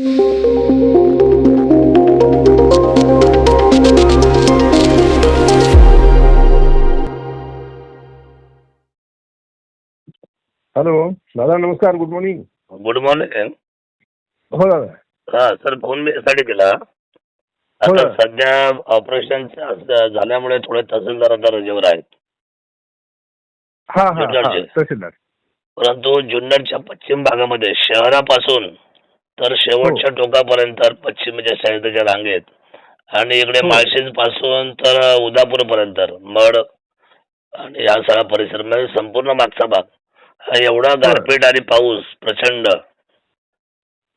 Hello दादा नमस्कार good morning. Good morning. हो दादा. हा सर फोन मी यासाठी केला. हो आता. सध्या ऑपरेशन झाल्यामुळे थोडे तहसीलदार आता रजेवर आहेत. हा हा हा. तहसीलदार. परंतु जुन्नरच्या पश्चिम भागामध्ये शहरापासून तर शेवटच्या टोकापर्यंत पश्चिमेच्या साईडच्या रांगेत. आणि इकडे हो. माळशेजपासून तर उदापूर पर्यंत मड आणि हा सगळा परिसर म्हणजे संपूर्ण मागचा भाग. हा एवढा गारपीट आणि पाऊस प्रचंड.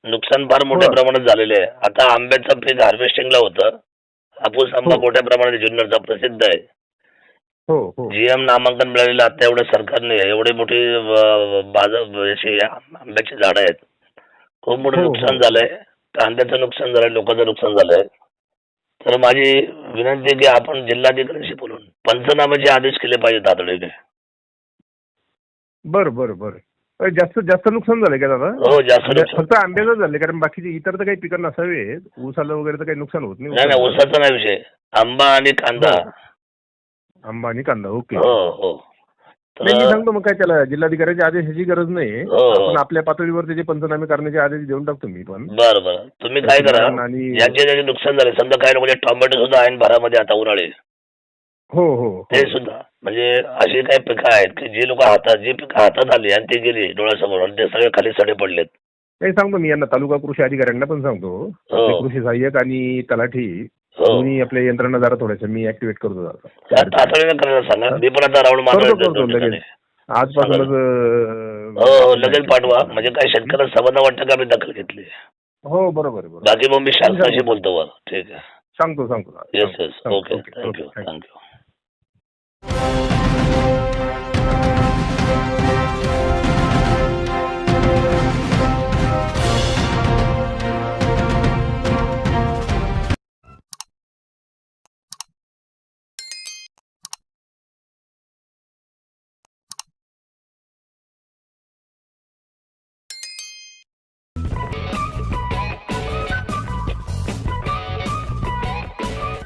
नुकसान फार मोठ्या. प्रमाणात झालेले आहे. आता आंब्याचं पीक हार्वेस्टिंगला होतं. हापूस आंबा हो. मोठ्या प्रमाणात जुन्नरचा प्रसिद्ध आहे. हो हो. जीएम नामांकन मिळालेलं आता एवढं सरकारने एवढी मोठी बाजार आंब्याची झाडं आहेत. खूप मोठं हो, हो. नुकसान झालंय कांद्याचं नुकसान झालंय लोकांचं नुकसान झालंय. तर माझी विनंती आहे की आपण जिल्हाधिकाऱ्यांशी बोलून पंचनाम्याचे आदेश केले पाहिजे तातडीने. बरं बरं बरं. अरे, जास्त जास्त नुकसान झालंय का दादा? हो जास्त म्हणजे नुकसान. फक्त आंब्याचं झालंय कारण बाकीचे इतर तर काही पिकं नसावेत. ऊस आलं वगैरे तर काही नुकसान होत नाही. नाही नाही ऊसाचा नाही विषय. आंबा आणि कांदा. आंबा आणि कांदा ओके. हो हो. नाही मी सांगतो मग काय त्याला. जिल्हाधिकाऱ्याच्या आदेशाची गरज नाही हो, हो. आपण आपल्या पातळीवर त्याचे पंचनामे करण्याचे आदेश देऊन टाकतो मी पण. बरं बरं. तुम्ही काय करा? आणि याचे ज्याचे नुकसान झाले समजा काय म्हणजे टोमॅटो सुद्धा आहे भरामध्ये आता उन्हाळे. हो हो हो. ते सुद्धा. म्हणजे अशी काही पिकं आहेत की जी लोक हातात जी पिकं हातात आली आणि ती गेली डोळ्यासमोर आणि ते सगळे खाली सडे पडलेत. नाही सांगतो मी यांना. तालुका कृषी अधिकाऱ्यांना पण सांगतो. आपले कृषी सहाय्यक आणि तलाठी हो. तुम्ही आपल्या यंत्रणा जरा थोड्याशा मी ऍक्टिव्हेट करतो सांगा. मी पण आता राऊंड करतो लगेच. हो, हो, लगेच पाठवा. म्हणजे काय शेतकऱ्याला सभा वाटतं का मी दखल घेतली. हो बरोबर बाकी मग मी शासनाशी बोलतो ठीक आहे. सांगतो सांगतो. Yes yes okay thank you thank you